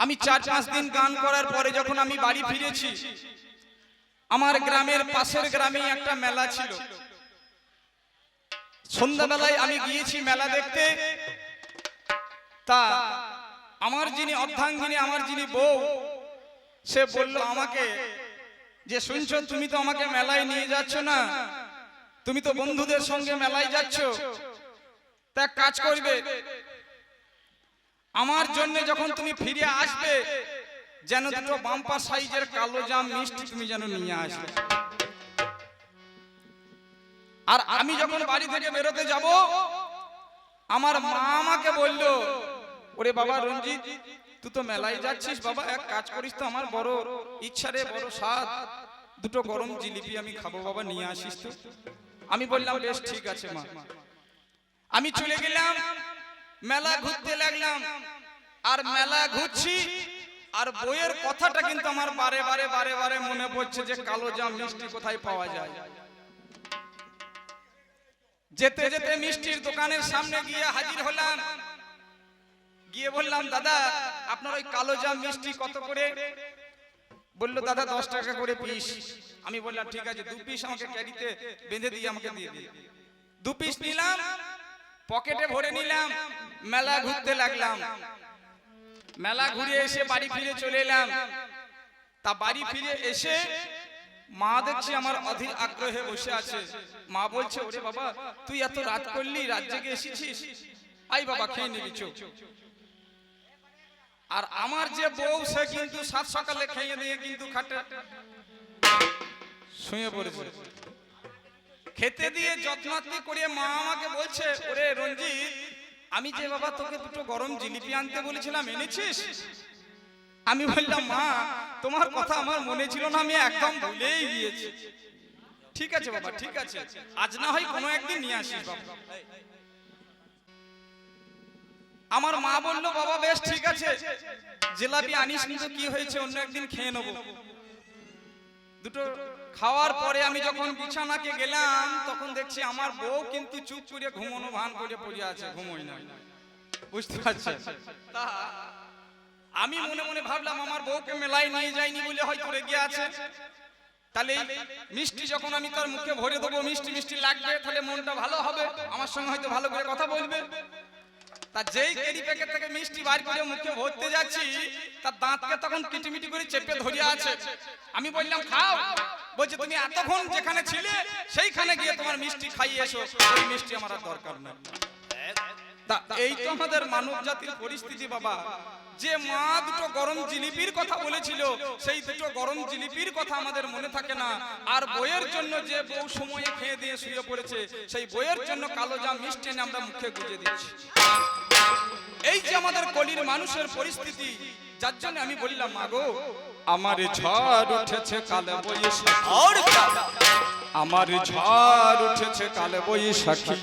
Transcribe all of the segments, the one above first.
আমি চার পাঁচ দিন গান করার পরে যখন আমি বাড়ি ফিরেছি আমার গ্রামের পাশের গ্রামে একটা মেলা ছিল। সন্ধ্যাবেলায় আমি গিয়েছি মেলা দেখতে। তা আমার যিনি অর্ধাঙ্গিনী আমার যিনি বউ সে বলল আমাকে যে শুনছো তুমি তো আমাকে মেলায় নিয়ে যাচ্ছ না? তুমি তো বন্ধুদের সঙ্গে মেলায় যাচ্ছ। তা কাজ করবে আমার জন্য যখন তুমি ফিরে আসবে যেন দুটো বাম্পার সাইজের কালো জাম মিষ্টি তুমি যেন নিয়ে আসবে। আর আমি যখন বাড়ি থেকে বেরোতে যাব আমার মা আমাকে বলল ওরে বাবা রঞ্জিত তুই তো মেলায় যাচ্ছিস বাবা এক কাজ করিস তো আমার বড় ইচ্ছা রে বড় স্বাদ। দুটো গরম জিলিপি আমি খাব বাবা নিয়ে আসিস তো? আমি বললাম বেশ ঠিক আছে মা। আমি চলে গেলাম মেলা ঘুরতে লাগলাম। আর মেলা ঘুরছি। আর বইয়ের কথাটা কিন্তু আমার বারে বারে বারে বারে মনে পড়ছে যে কালো জাম মিষ্টি কোথায় পাওয়া যায়। যেতে যেতে মিষ্টির দোকানের সামনে গিয়ে হাজির হলাম। গিয়ে বললাম দাদা আপনার ওই কালো জাম মিষ্টি কত করে? বলল দাদা দশ টাকা করে পিস। আমি বললাম ঠিক আছে দু পিস আমাকে ক্যারিতে বেঁধে দিয়ে আমাকে দিয়ে দিই দু পিস নিলাম। পকেটে ভরে নিলাম মেলা ঘুরতে লাগলাম। মেলা ঘুরে এসে বাড়ি ফিরে চলে এলাম। তা বাড়ি ফিরে এসে মা দেখছি আমার অধীর আগ্রহে বসে আছে। মা বলছে ওরে বাবা তুই এত রাত করলি রাত জেগে এসেছিস। আই বাবা খেয়ে নিবি চো। আর আমার যে বউ সে কিন্তু সাত সকালে খেয়ে দিয়ে কিন্তু খাটে। শুয়ে পড়েছে। খেতে দিয়ে যত্নাত্তি করে মা আমাকে বলছে, ওরে রঞ্জিত, আমি যে বাবা তোকে দুটো গরম জিলিপি আনতে বলেছিলাম, এনেছিস? আমি বললাম, মা, তোমার কথা আমার মনে ছিল না, আমি একদম ভুলেই গিয়েছি। ঠিক আছে বাবা, ঠিক আছে, আজ না হয় কোনো একদিন নিয়ে আসিস বাবা। আমার মা বলল, বাবা, বেশ, ঠিক আছে, জিলাপি আনিস, কিন্তু কি হয়েছে, অন্য একদিন খেয়ে নেব। দুটো খাওয়ার পরে আমি যখন বিছানাকে গেলাম, তখন দেখছি আমার বউ কিন্তু চুপ করে ঘুমানো ভান করে পড়ে আছে ঘুমোই না বুঝতে পারছেন? তা আমি মনে মনে ভাবলাম, আমার বউকে মেলায় নিয়ে যাইনি বলে হয়তো রেগে আছে। তাহলে মিষ্টি যখন আমি তার মুখে ভরে দেবো, মিষ্টি মিষ্টি লাগবে, তাহলে মনটা ভালো হবে, আমার সঙ্গে হয়তো ভালো করে কথা বলবে। তা যেই কেরি প্যাকেট থেকে মিষ্টি বার করে মুখে ভরতে যাচ্ছি, তার দাঁতকে তখন কিটিমিটি করে চেপে ধরিয়া আছে। আমি বললাম, খাও। বলছে, তুমি এতক্ষণ যেখানে ছিলে, সেইখানে গিয়ে তোমার মিষ্টি খাইয়ে এসো। ওই মিষ্টি আমার দরকার তা, এই তো আমাদের মানব জাতির পরিস্থিতি বাবা। যে মা দুটো গরম জিলিপির কথা বলেছিল সেই দুটো গরম জিলিপির কথা আমাদের মনে থাকে না। আর বইয়ের জন্য যে বউ সময়ে খেয়ে দিয়ে শুয়ে পড়েছে সেই বইয়ের জন্য কালো জাম মিষ্টি এনে আমরা মুখে গুজে দিচ্ছি। এই যে আমাদের কলির মানুষের পরিস্থিতি যার জন্য আমি বললাম মাগো আমার ঝড় উঠেছে কালে বৈশাখী। আমার ঝড় উঠেছে কালে বৈশাখী।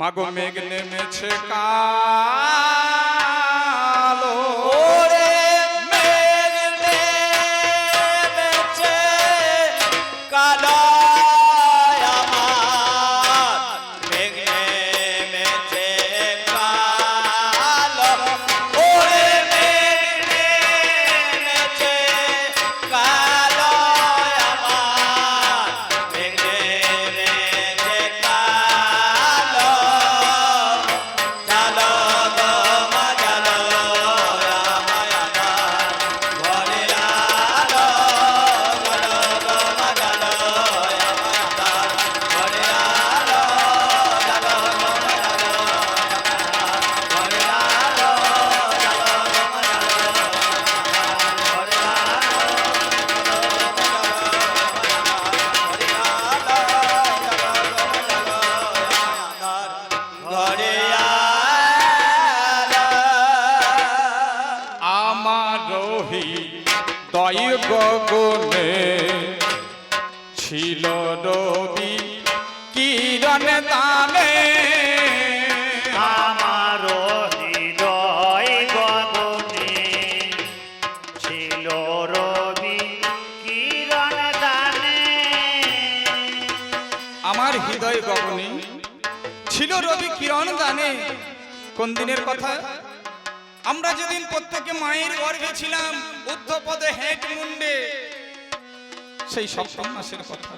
মাগো মেঘ নেমেছে কালো দানে আমার হৃদয় গগনে ছিল রবি কিরণ দানে। আমার হৃদয় গগনে ছিল রবি কিরণ দানে। কোন দিনের কথা? আমরা যেদিন প্রত্যেকে মায়ের গর্ভে ছিলাম ঊর্ধ্বপদে হেঁট মুন্ডে সেই সপ্তম মাসের কথা।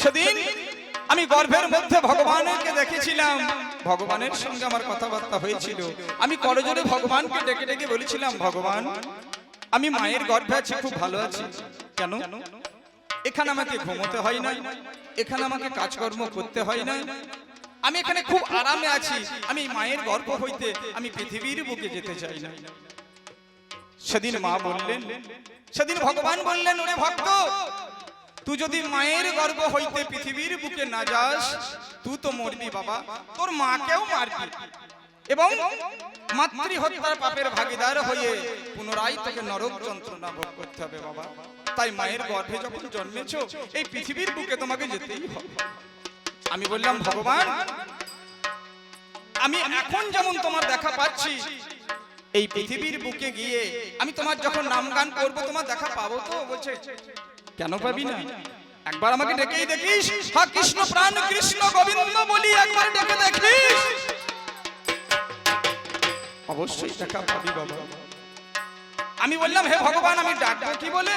সেদিন আমি গর্ভের মধ্যে ভগবানকে দেখেছিলাম। ভগবানের সঙ্গে আমার কথাবার্তা হয়েছিল। আমি করজোরে ভগবানকে ডেকে ডেকে বলেছিলাম, ভগবান, আমি মায়ের গর্ভে আছি, খুব ভালো আছি। কেন? এখানে আমাকে ঘুমোতে হয় না এখানে আমাকে কাজকর্ম করতে হয় না আমি এখানে খুব আরামে আছি। আমি মায়ের গর্ভ হইতে আমি পৃথিবীর বুকে যেতে চাই না। সেদিন মা বললেন, সেদিন ভগবান বললেন, ওরে ভক্ত তুই যদি মায়ের গর্ভ হইতে পৃথিবীর বুকে না যাস তুই তো মরবি বাবা তোর মাকেও মারবি। এবং মাতৃ হত্যার পাপের ভাগিদার হয়ে পুনরায় তোকে নরক যন্ত্রণা ভোগ করতে হবে বাবা। তাই মায়ের গর্ভে যখন জন্মেছ এই পৃথিবীর বুকে তোমাকে যেতেই হবে। আমি বললাম ভগবান আমি এখন যেমন তোমার দেখা পাচ্ছি এই পৃথিবীর বুকে গিয়ে আমি তোমার যখন নাম গান করব তোমার দেখা পাবো তো? বলছে কেন পাবি না? একবার আমাকে ডেকেই দেখিস। হা কৃষ্ণ প্রাণ কৃষ্ণ গোবিন্দ বলি একবার ডেকে দেখিস। অবশ্যই দেখা পাবি বাবা। আমি বললাম হে ভগবান আমি ডাকবো কি বলে?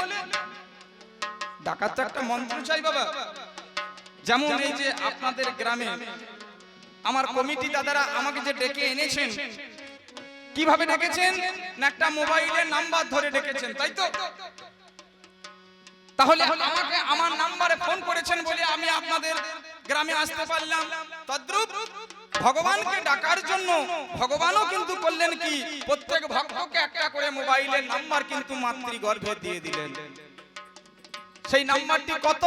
ডাকার তো একটা মন্ত্র চাই বাবা। যেমন এই যে আপনাদের গ্রামে আমার কমিটি দাদারা আমাকে যে ডেকে এনেছেন কীভাবে ডেকেছেন? না একটা মোবাইলের নাম্বার ধরে ডেকেছেন তাই তো? তাহলে আমাকে আমার নাম্বারে ফোন করেছেন বলে আমি আপনাদের গ্রামে আসতে পারলাম। তদ্রুপ ভগবানকে ডাকার জন্য ভগবানও কিন্তু করলেন কি, প্রত্যেক ভক্তকে একটা করে মোবাইলের নাম্বার কিন্তু মাতৃ গর্ভে দিয়ে দিলেন। সেই নাম্বারটি কত?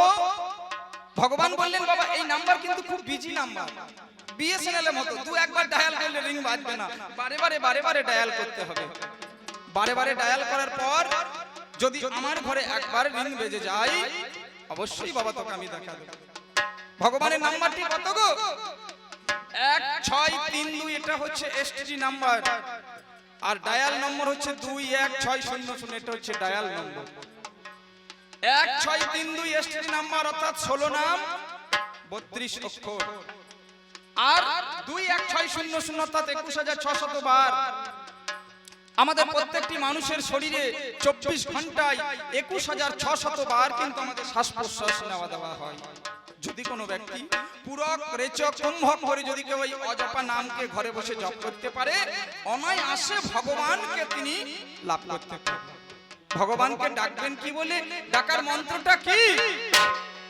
ভগবান বললেন, বাবা, এই নাম্বার কিন্তু খুব বিজি নাম্বার। বিএসএনএল এর মতো দু একবার ডায়াল করলে রিং বাজবে না। বারে বারে বারে বারে ডায়াল করতে হবে। বারে বারে ডায়াল করার পর যদি আমার ঘরে একবার রিং বেজে যায় অবশ্যই বাবা তোকে আমি দেখা দেবো। ভগবানের নাম্বারটি কত গো? এক ছয় তিন দুই এটা হচ্ছে এসটি নাম্বার। আর ডায়াল নম্বর হচ্ছে দুই এক ছয় শূন্য শূন্য এটা হচ্ছে ডায়াল নম্বর এক ছয় তিন দুই এসটি নাম্বার অর্থাৎ ষোলো নাম বত্রিশ অক্ষর। আর দুই এক ছয় শূন্য শূন্য অর্থাৎ একুশ হাজার ছশত বার। আমাদের প্রত্যেকটি মানুষের শরীরে চব্বিশ ঘন্টায় একুশ হাজার ছশত বার কিন্তু আমাদের শ্বাস প্রশ্বাস নেওয়া দেওয়া হয়। যদি কোনো ব্যক্তি পুরক, রেচক, কুম্ভক করে যদি কেউ এই অজপা নামকে ঘরে বসে জপ করতে পারে, অনায়াসে ভগবানকে তিনি লাভ করতে পারে ভগবানকে ডাকবেন কি বলে? ডাকার মন্ত্রটা কি?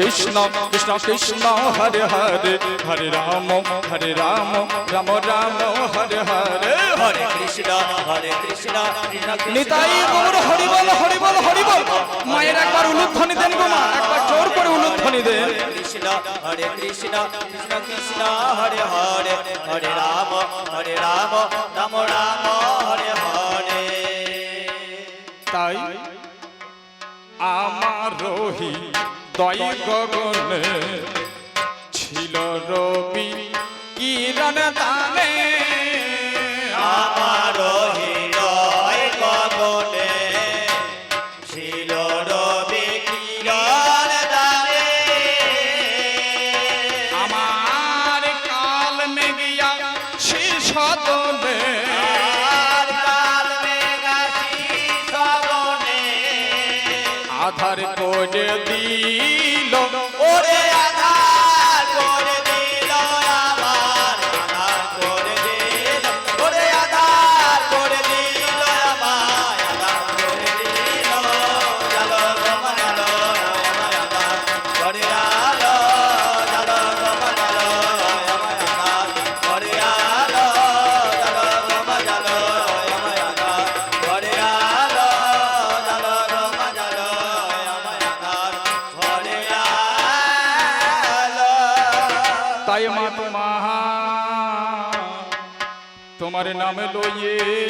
কৃষ্ণ কৃষ্ণ কৃষ্ণ হরে হরে হরে রাম হরে রাম রাম রাম হরে হরে। হরে কৃষ্ণ হরে কৃষ্ণ নিতাই গৌর হরিবল হরিবল হরিবল। মায়ের একবার উলুধ্বনি দেন গো মা একবার জোর করে উলুধ্বনি দেন। হরে কৃষ্ণ হরে কৃষ্ণ কৃষ্ণ কৃষ্ণ হরে হরে হরে রাম হরে রাম রাম রাম হরে হরে। তাই আমার রহি দয় গগনে ছিল রবি কিরণ দানে আধার করে দিল পাইয়ে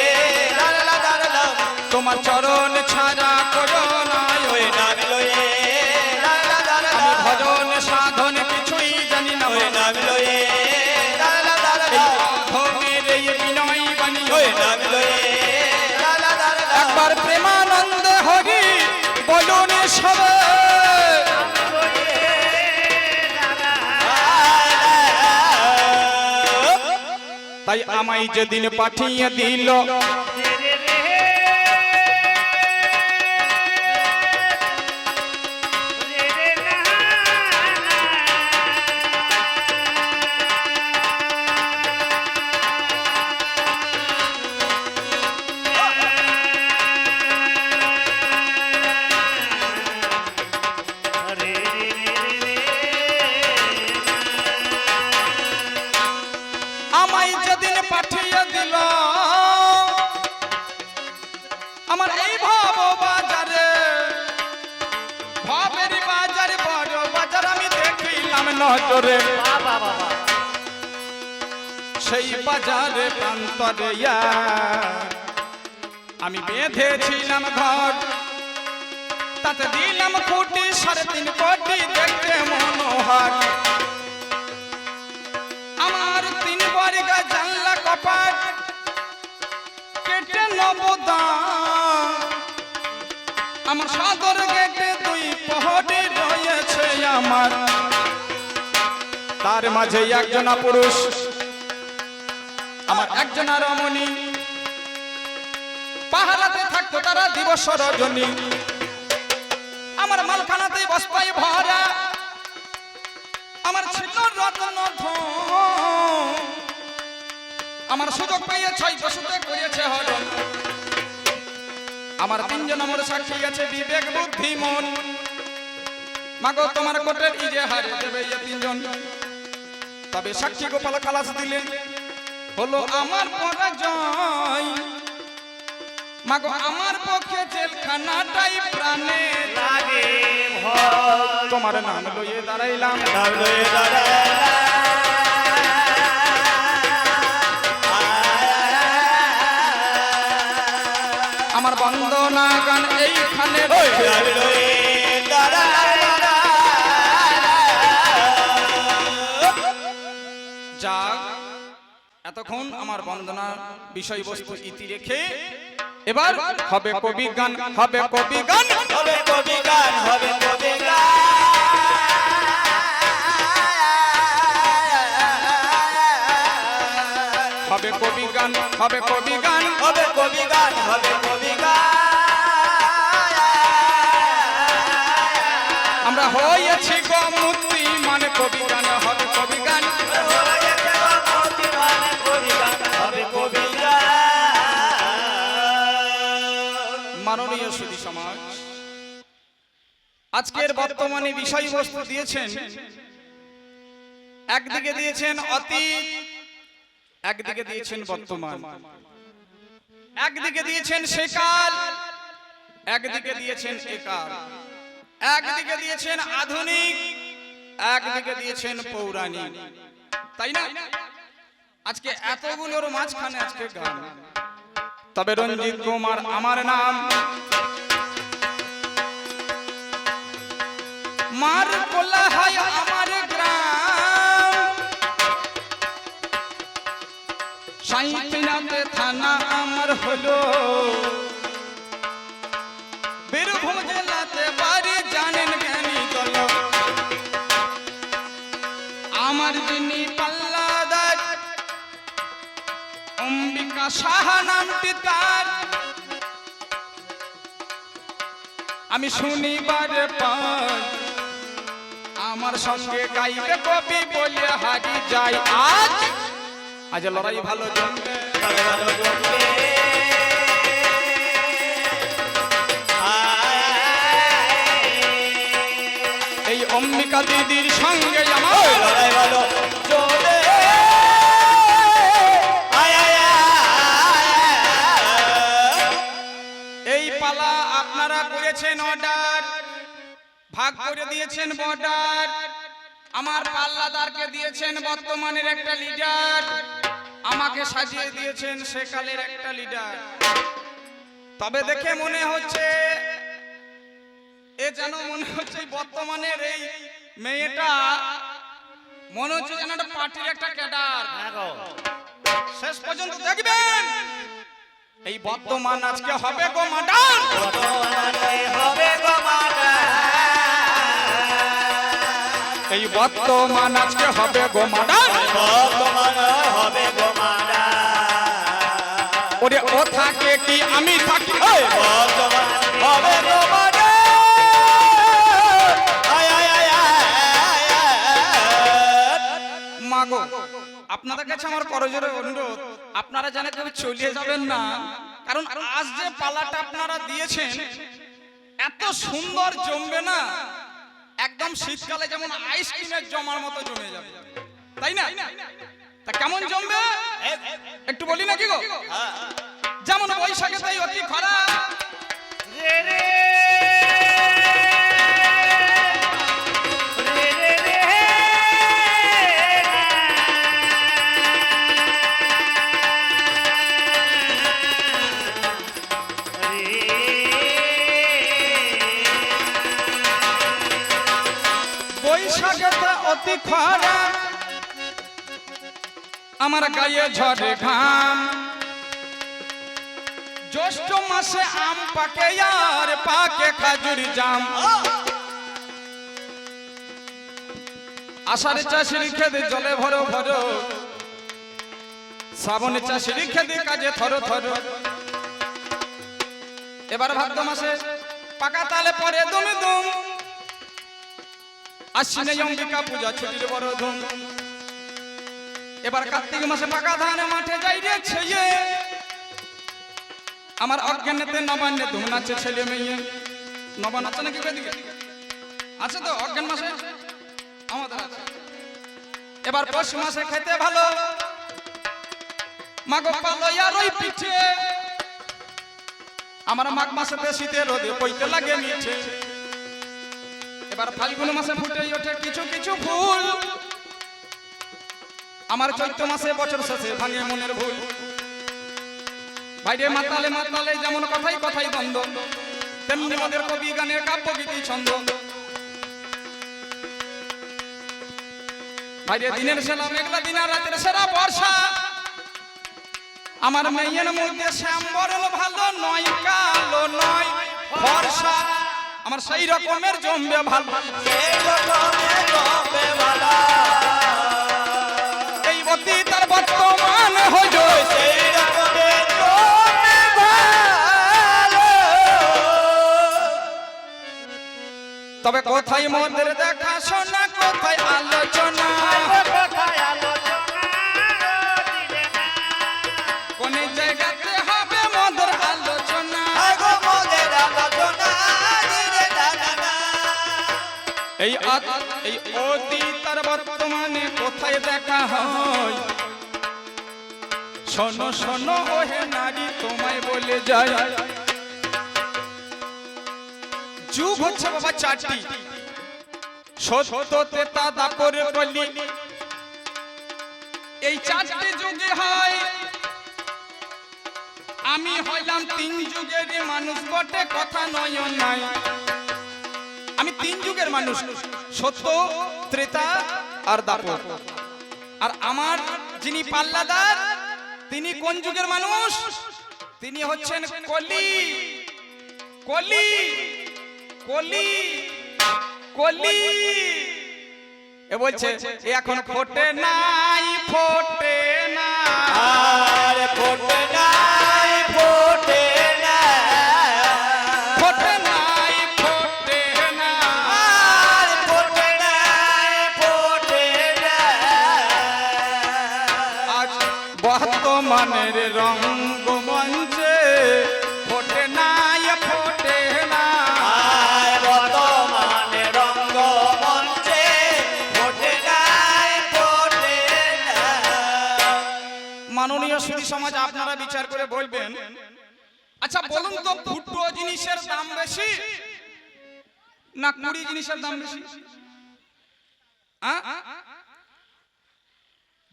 তোমার চরণ ছাড়া করো না ও ওরে নাম লয়ে আমি ভজন সাধন কিছুই জানি না ওরে নাম লয়ে দাঁড়ালা এই বিনয় বাণী ও নাম তাই আমায় যেদিন পাঠিয়ে দিল সদর গেটে দুই পহরি রয়েছে আমার। তার মাঝে একজনা পুরুষ, আমার একজনা রমণী। পাহারাতে থাকতো তারা দিবস রজনী। আমার মালখানাতে বস্তায় ভরা। আমার ছিল রত্ন। আমার সুযোগ পেয়ে ছয় বছরে করেছে হরণ। আমার তিনজন আমার সাক্ষী আছে বিবেক বুদ্ধি মন। মাগো তোমার কোটের ইজে হারে দেবে তিনজন। তবে সাক্ষী গোপাল খালাস দিলেন হলো আমার পরাজয়। মাগো আমার পক্ষে জেলখানাটাই প্রাণে লাগে তোমার নাম লইয়ে দাঁড়াইলাম। নাম লয়ে দাঁড়ালা গান এইখানে যাক এতক্ষণ আমার বন্দনা বিষয়বস্তু ইতি রেখে এবার হবে কবি গান হবে কবি গান হবে কবি গান হবে কবি গান। হবে কবি গান হবে কবি গান। হবে কবি গান হবে কবি গান। আমরা হয়েছি গমুক্তি মানে কবি গান হবে কবি গান মাননীয় সুধী সমাজ আজকের বর্তমানে বিষয়বস্তু দিয়েছেন একদিকে দিয়েছেন অতীত একদিকে দিয়েছেন বর্তমান। একদিকে দিয়েছেন সেকাল একদিকে দিয়েছেন একার একদিকে দিয়েছেন আধুনিক, একদিকে দিয়েছেন পৌরাণিক। তাই না? আজকে এতগুলোর মাঝখানে আজকে গান। তবে রঞ্জিত কুমার আমার নাম। মার কোলা হয় আমার গ্রাম। সাইপিনাতে থানা আমার হলো। অম্বিকা সাহা নামটি তার। আমি শুনিবারে পাই আমার সঙ্গে গাইবে কবি বলে হারি যাই আজ আজ লড়াই ভালো। এই অম্বিকা দিদির সঙ্গে আমার লড়াই ভালো। ভাগ করে দিয়েছেন বর্ডার। আমার পাল্লাদারকে দিয়েছেন বর্তমানের একটা লিডার। আমাকে সাজিয়ে দিয়েছেন সেকালের একটা লিডার। তবে দেখে মনে হচ্ছে, এ যেন মনে হচ্ছে বর্তমানের এই মেয়েটা মনে হচ্ছে যেন একটা পার্টির একটা ক্যাডার। শেষ পর্যন্ত দেখবেন, এই বর্তমান আজকে হবে গো মাডান হবে গো মাতা। এই বর্তমান আজকে হবে গো মাডান বর্তমানে হবে গোমাডা ওরে ও থাকে কি আমি থাকি? বর্তমান হবে। মাগো আপনাদের কাছে আমার করজোরে অনুরোধ আপনারা জানে কেউ চলিয়ে যাবেন না। কারণ আজ যে পালাটা আপনারা দিয়েছেন এত সুন্দর জমবে না। একদম শীতকালে যেমন আইসক্রিমের জমার মতো জমে যাবে। তাই না? তা কেমন জমবে? একটু বলি নাকি গো? যেমন বৈশাখে তাই অতি খরা রে রে রে আমার গায়ে ঝরে ঘাম। জ্যৈষ্ঠ মাসে আম পাকে আর পাকে খাজুর জাম। আষাঢ় চাষির খেতে জলে ভরো ভরো। শ্রাবণ চাষির খেতে কাজে থরো থরো। এবার ভাদ্র মাসে পাকা তালে পরে দুমে দুম আশ্বিনে অম্বিকা পূজা ছুটির বড় ধুম। এবার কার্তিক মাসে পাকা ধানে মাঠে যাই রে ছেয়ে আমার অজ্ঞানেতে নবান্নে ধুম নাচে ছেলে মেয়ে। নবান আছে নাকি ওইদিকে? আছে তো, অজ্ঞান মাসে? আমাদের আছে। এবার পৌষ মাসে খেতে ভালো। মাগো পালো আর ওই পিঠে। আমার মাঘ মাসেতে শীতে রোদে পইতে লাগে মিঠে। এবার ফাল্গুন মাসে ফুটে ওঠে কিছু কিছু ফুল। আমার চৈত্র মাসে বছর শেষে ভাঙে মনের ভুল। বাইরে মাতালে মাতালে যেমন কথাই কথাই দ্বন্দ্ব, তেমনি আমাদের কবি গানের কাব্য গীতি ছন্দ। বাইরে দিনের সেরা, মেঘলা দিন রাতের সেরা বর্ষা। আমার মেয়ের মধ্যে শ্যাম বরণ ভালো নয়, কালো নয় বর্ষা আমার সেই রকমের জমবে ভালো। এই রকমের জমবে ভালো। বর্তমান রকমের তবে কোথায় মোদের দেখা শোনা কোথায় আলোচনা? কোন জায়গাতে হবে মোদের। এই এই অতীত আর বর্তমানে কোথায় দেখা হয়? শোনো শোনো, ওহে নারী, তোমায় বলে যায়। যুগ হচ্ছে বাবা চারটি। সত্য ত্রেতা দাপর কলি এই চারটি যুগে হয়। আমি হইলাম তিন যুগের মানুষ, বটে, কথা নয় নাই। আমি তিন যুগের মানুষ, সত্য, ত্রেতা আর দাপর। আর আমার যিনি পাল্লাদার, তিনি কোন যুগের মানুষ? তিনি হচ্ছেন কলি। কলি। কলি। কলি। এ বলছে এখন ফোটে নাই, ফোটে করে বলবেন আচ্ছা বলুন তো ফুটো জিনিসের দাম বেশি না কুড়ি জিনিসের দাম বেশি?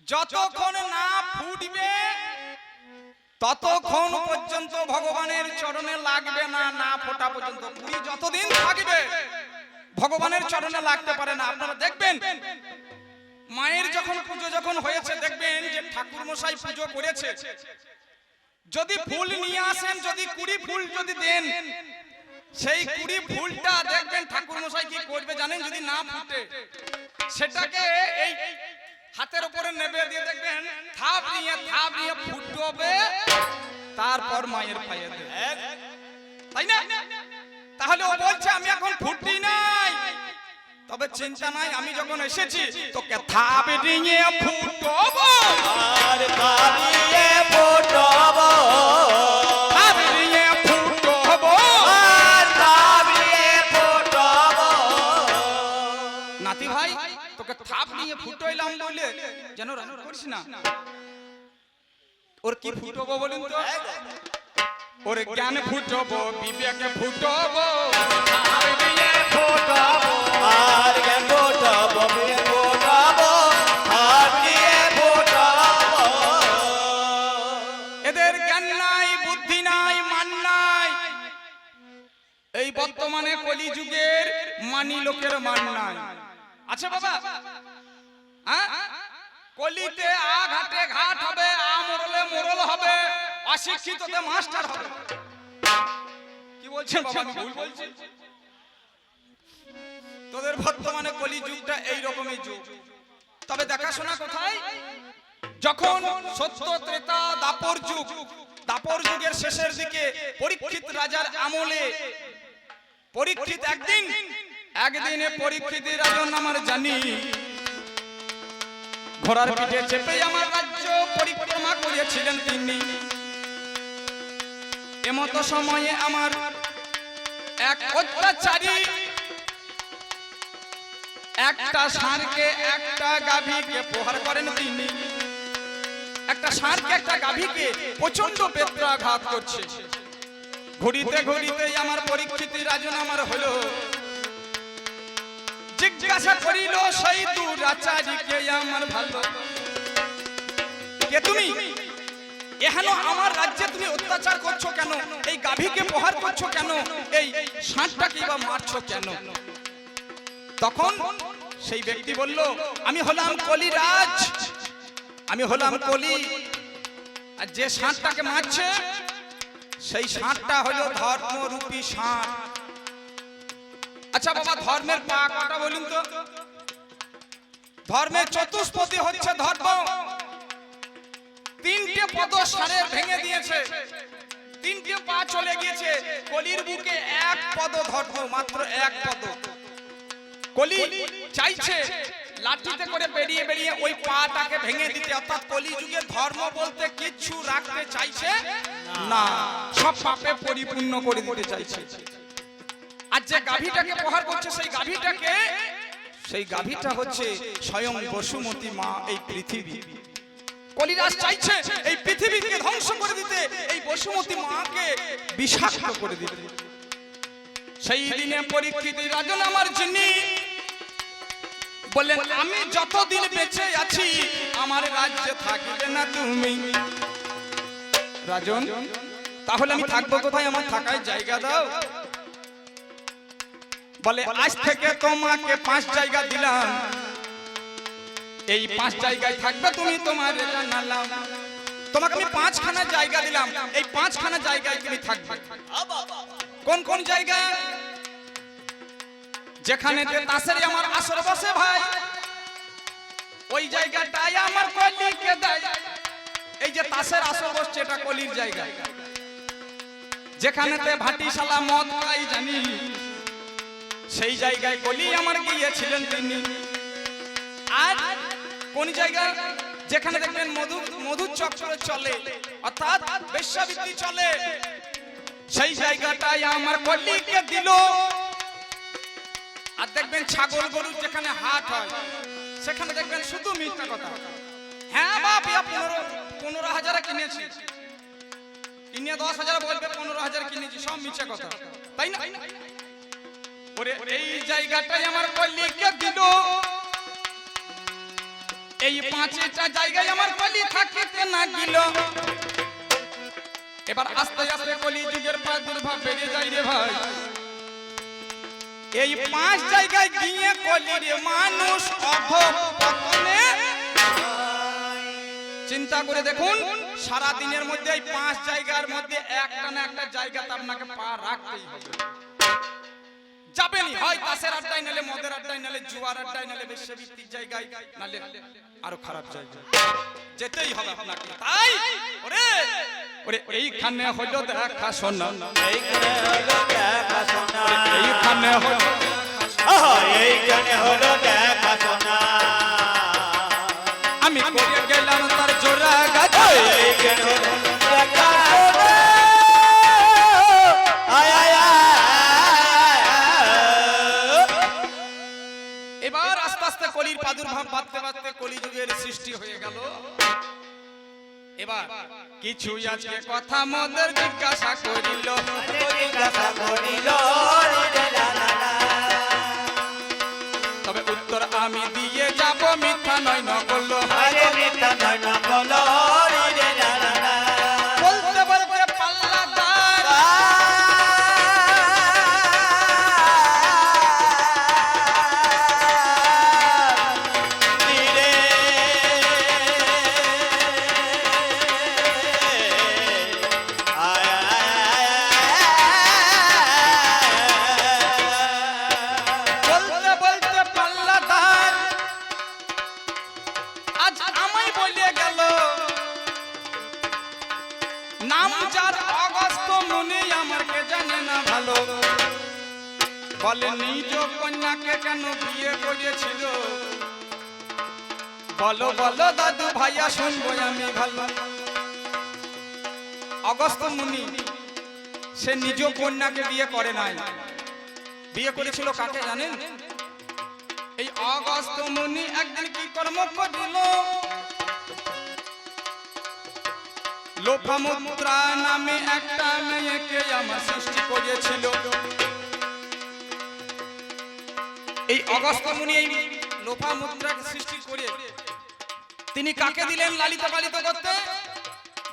যতক্ষণ না ফুটবে ততক্ষণ পর্যন্ত ভগবানের চরণে লাগবে না না ফোটা পর্যন্ত। কুড়ি যতদিন থাকবে ভগবানের চরণে লাগতে পারে না। আপনারা দেখবেন মায়ের যখন পুজো যখন হয়েছে দেখবেন যে ঠাকুর মশাই পুজো করেছে। যদি ফুল নিয়ে আসেন যদি কুড়ি ফুল যদি দেন সেই কুড়ি ফুলটা দেখবেন ঠাকুর মশাই কি করবে জানেন? যদি না ফুটে সেটাকে এই হাতের উপরে নেবে দিয়ে দেখবেন থাপ নিয়ে থাপ নিয়ে ফুটবে তারপর মায়ের পায়ে দেবে। তাই না? তাহলে ও বলছে আমি এখন ফুটি নাই। তবে চিন্তা নাই আমি যখন এসেছি তোকে থাপ নিয়ে ফুটবো। আর করিস না। ওর কি ফুটবো বলুন তো? ওরে জ্ঞান ফুটবো বিবেকে ফুটবো। আর গে ফোটবো আর দিয়ে ফোটবো এদের জ্ঞান নাই বুদ্ধি নাই মান নাই। এই বর্তমানে কলিযুগের মানি লোকের মান নাই। আছে বাবা হ্যাঁ? কলিতে আ ঘাটে ঘাট হবে আ মোড়লে মোড়ল হবে অশিক্ষিততে মাস্টার হবে। কি বলছেন বাবা আমি ভুল বলছি তোদের বর্তমানে কলি যুগটা এই রকমই যুগ। তবে দেখাশোনা কোথায়? যখন সত্য ত্রেতা দাপর যুগ দাপর যুগের শেষের দিকে পরীক্ষিত রাজার আমলে পরীক্ষিত একদিন একদিনে পরীক্ষিত রাজন আমার জানি। ঘোড়ার পিঠে চেপে আমার রাজ্য পরিক্রমা করিয়েছিলেন তিনি। এমতো সময়ে আমার এক অত্যাচারী, একটা ষাঁড়কে একটা গাভীকে প্রহার করেন তিনি। একটা ষাঁড়কে একটা গাভীকে প্রচণ্ড বেত্রাঘাত করছে। ঘুরিতে ঘুরিতে আমার পরীক্ষিত রাজন আমার হলো। জিজ্ঞাসা করিল, সেই দুরাচারীকে আমার ভালো কে তুমি? এখানে আমার রাজ্যে তুমি অত্যাচার করছ কেন? এই গাভীকে প্রহার করছ কেন? এই ষাঁড়টাকে বা মারছো কেন? তখন সেই ব্যক্তি বলল, আমি হলাম কলিরাজ। আমি হলাম কলি। আর যে ষাঁড়টাকে মারছে, সেই ষাঁড়টা হলো ধর্মরূপী ষাঁড়। আচ্ছা বাবা, ধর্মের পা কটা বলুন তো? ধর্মের চতুষ্পতি হচ্ছে ধর্ম। তিনটে পদ ষাঁড়ের ভেঙে দিয়েছে। তিনটে পা চলে গিয়েছে। কলির বুকে এক পদ ধর্ম, মাত্র এক পদ। কলি চাইছে লাঠিতে করে বেরিয়ে বেরিয়ে ওই পাটাকে ভেঙে দিতে। অর্থাৎ কলি যুগে ধর্ম বলতে কিচ্ছু রাখতে চাইছে না। সব পাপে পরিপূর্ণ করে দিতে চাইছে। আর যে গাভীটাকে প্রহার করছে সেই গাভীটাকে সেই গাভীটা হচ্ছে স্বয়ং বসুমতী মা এই পৃথিবী। কলিরাজ চাইছে এই পৃথিবীকে ধ্বংস করে দিতে এই বসুমতী মাকে বিষাক্ত করে দিতে। সেই দিনে পরীক্ষিত রাজন আমার যিনি বললেন আমি যতদিন বেঁচে আছি আমার রাজ্যে থাকবে না তুমি। রাজন তাহলে আমি থাকব কোথায়? আমার থাকার জায়গা দাও। বলে, আজ থেকে তোমাকে পাঁচ জায়গা দিলাম। এই পাঁচ জায়গায় থাকবে তুমি তোমার তোমাকে আমি পাঁচখানা জায়গা দিলাম। এই পাঁচখানা জায়গায় তুমি থাকবে। কোন কোন জায়গা যেখানে যে তাসের আমার আসর বসে ভাই। ওই জায়গাটাই আমার কলিকে দেয়। এই যে তাসের আসর বসছে, এটা কলির জায়গা। যেখানেতে ভাটি শালা মদ খাই জানি। সেই জায়গায় কলি আমার গিয়েছিলেন তিনি। আর কোন জায়গা যেখানে দেখবেন মধু, মধুর চক্র চলে, অর্থাৎ বেশ্যাবৃত্তি চলে। সেই জায়গাটাই আমার কলিকে দিল। আর দেখবেন ছাগল গরু যেখানে হাট হয়, সেখানে দেখবেন শুধু মিথ্যা কথা। হ্যাঁ বাপ পনেরো পনেরো হাজারে কিনেছি। কিনে দশ হাজার বলবে, পনেরো হাজার কিনেছি, সব মিথ্যা কথা। তাই না? ওরে এই জায়গাটাই আমার কলিকে দিল। এই পাঁচটা জায়গায় আমার কলি থাকিতে না গিল এবার আস্তে আস্তে কলি যুগের প্রাদুর্ভাব বেড়ে যায় রে ভাই। এই পাঁচ জায়গায় গিয়ে কলির মানুষ অধপতনে চিন্তা করে দেখুন সারা দিনের মধ্যে এই পাঁচ জায়গার মধ্যে একটা না একটা জায়গাতে আপনাকে পা রাখতেই হবে। যাবেনই হয় তাসের আড্ডায় নালে মদের আড্ডায় নালে জুয়ার আড্ডায় নালে বেশ্যবিত্তির জায়গায় নালে আরও খারাপ জায়গায় যেতেই হবে আপনাকে। তাই? ওরে! ওরে এইখানে হলো দেখা শোনা। এইখানে হলো দেখাশোনা এইখানে হলো আহা, এইখানে হলো দেখাশোনা আমি করে গেলাম তার জোড়া গাছ। এইখানে হলো কলির প্রাদুর্ভাব বাঁধতে বাঁধতে কলি যুগের সৃষ্টি হয়ে গেল। এবার কিছু আজকে কথা মদের জিজ্ঞাসা করিল। তবে উত্তর আমি দিয়ে যাব, মিথ্যা নয়, নকল। মিথ্যা নয় না বিয়ে করে নাই। বিয়ে করেছিল কাকে জানেন? এই অগস্ত মুনি একদিন কি কর্ম করিল? লোপামুদ্রা নামে একটা মেয়েকে আমার সৃষ্টি করেছিল। এই অগস্ত মুনি এই লোপামুদ্রাকে সৃষ্টি করে তিনি কাকে দিলেন লালিত পালিত করতে?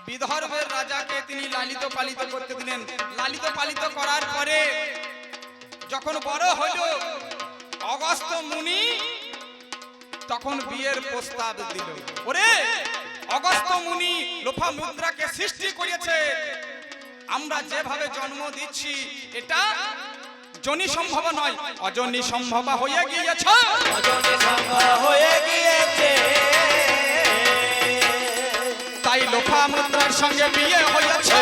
বিদর্ভের রাজাকে তিনি লালিত পালিত করতে দিলেন। লালিত পালিত করার পরে যখন বড় হইল অগস্ত মুনি তখন বিয়ের প্রস্তাব দিল। ওরে, অগস্ত মুনি লোফা মুদ্রাকে সৃষ্টি করেছে। আমরা যেভাবে জন্ম দিচ্ছি, এটা জনি সম্ভব নয়, অজনি সম্ভব হয়ে গিয়েছে। অজনী সঙ্গ হয়ে গিয়েছে। তাই লোফা মুদ্রার সঙ্গে বিয়ে হয়েছে।